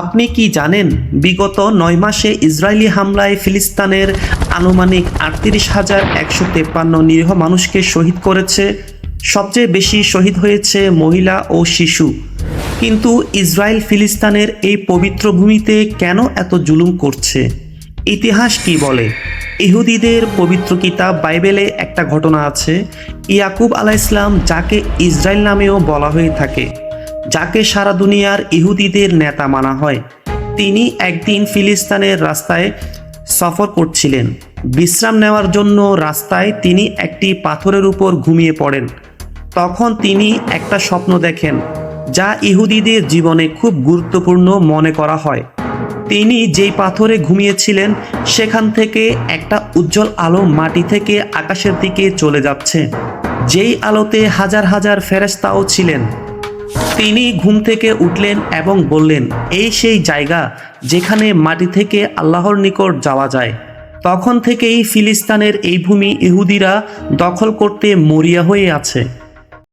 আপনি কি জানেন, বিগত নয় মাসে ইসরায়েলি হামলায় ফিলিস্তানের আনুমানিক আটত্রিশ হাজার একশো তেপ্পান্ন নিরীহ মানুষকে শহীদ করেছে, সবচেয়ে বেশি শহীদ হয়েছে মহিলা ও শিশু। কিন্তু ইসরায়েল ফিলিস্তানের এই পবিত্র ভূমিতে কেন এত জুলুম করছে? ইতিহাস কি বলে? ইহুদিদের পবিত্র কিতাব বাইবেলে একটা ঘটনা আছে, ইয়াকুব আলাহ ইসলাম যাকে ইসরায়েল নামেও বলা হয়ে থাকে। যাকে সারা দুনিয়ার ইহুদিদের নেতা মানা হয়। তিনি একদিন ফিলিস্তানের রাস্তায় সফর করছিলেন। বিশ্রাম নেওয়ার জন্য রাস্তায় তিনি একটি পাথরের উপর ঘুমিয়ে পড়েন। তখন তিনি একটা স্বপ্ন দেখেন, যা ইহুদিদের জীবনে খুব গুরুত্বপূর্ণ মনে করা হয়। তিনি যেই পাথরে ঘুমিয়েছিলেন, সেখান থেকে একটা উজ্জ্বল আলো মাটি থেকে আকাশের দিকে চলে যাচ্ছে। যেই আলোতে হাজার হাজার ফেরেস্তাও ছিলেন তিনি ঘুম থেকে উঠলেন এবং বললেন, এই সেই জায়গা যেখানে মাটি থেকে আল্লাহর নিকট যাওয়া যায়। তখন থেকেই ফিলিস্তানের এই ভূমি ইহুদিরা দখল করতে মরিয়া হয়ে আছে।